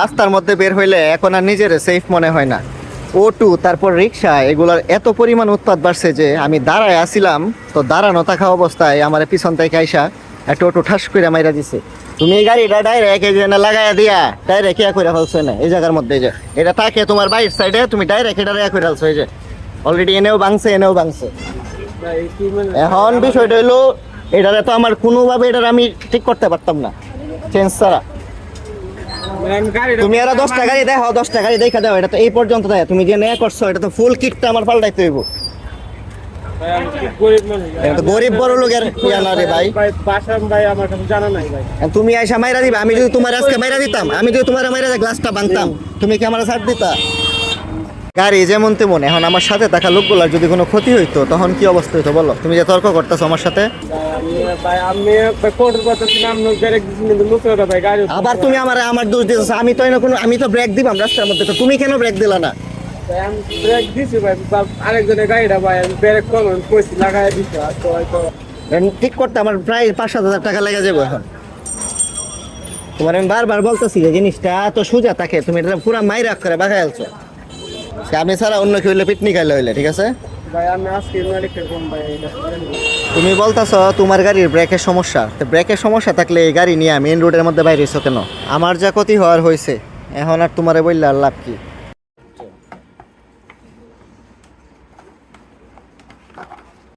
রাস্তার মধ্যে বের হইলে এখন আর নিজের সেফ মনে হয় না। অটো তারপর রিক্সা, এগুলার এত পরিমাণ উৎপাদ বাড়ছে যে আমি দাঁড়ায় আসিলাম তো দাঁড়ানো থাকা অবস্থায় আমার পিছন থেকে আইসা একটা অটো ঠাস করে মাইরা দিছে। তুমি এই গাড়িটা ডাইরেক্ট এই যে না লাগাইয়া দিয়া ডাইরেক্ট ইয়া করে ফেলছো না এই জায়গার মধ্যে যে। এটা থাকে তোমার বাইর সাইডে তুমি ডাইরেক্ট এটা ইয়া করে ফেলছো এই যে। অলরেডি এনেও ভাঙছে এনেও ভাঙছে। এখন বিষয়টা হইল, এটারে তো আমার কোনোভাবে এটার আমি ঠিক করতে পারতাম না। চেঞ্জ ছাড়া। তুমি আরও দশটা গাড়ি দেখো দশটা গাড়ি দেখা দাও এটা তো এই পর্যন্ত দেয়। তুমি যে নেয়া করছ এটা তো ফুল কিটটা আমার পাল্টাইতে হইব। গরিব বড় লোকের না রে ভাই। তুমি আইসা মাইরা দিবা আমি যদি তোমার আজকে মাইরা দিতাম আমি যদি তোমার মাইরা গ্লাসটা বানতাম তুমি কি আমার ছাড় দিতা? গাড়ি যেমন তেমন, এখন আমার সাথে থাকা লোকগুলার যদি কোনো ক্ষতি হইতো, তখন কি অবস্থা হইতো বলো? তুমি যে তর্ক করতেছো আমার সাথে? আবার তুমি আমার আমার দোষ দিতেছো, আমি তো কোনো, আমি তো ব্রেক দিবাম রাস্তার মধ্যে, তো তুমি কেন ব্রেক দিলা না? আরেকজনের গাড়িটা ভাই ব্রেক ঠিক করতে আমার প্রায় পাঁচ সাত হাজার টাকা লেগে যাব এখন। তোমার আমি বারবার বলতেছি যে জিনিসটা তো সোজা থাকে, তুমি এটা পুরো মাইরা করে বাগাই আমি ছাড়া অন্য কেউ হইলে পিকনিক খাইলে হইলে ঠিক আছে? তুমি বলতেছ তোমার গাড়ির ব্রেকের সমস্যা। তো ব্রেকের সমস্যা থাকলে এই গাড়ি নিয়ে মেন রোডের মধ্যে বাইরে এসো কেন? আমার যা ক্ষতি হওয়ার হয়েছে এখন আর তোমারে বললে আর লাভ কি?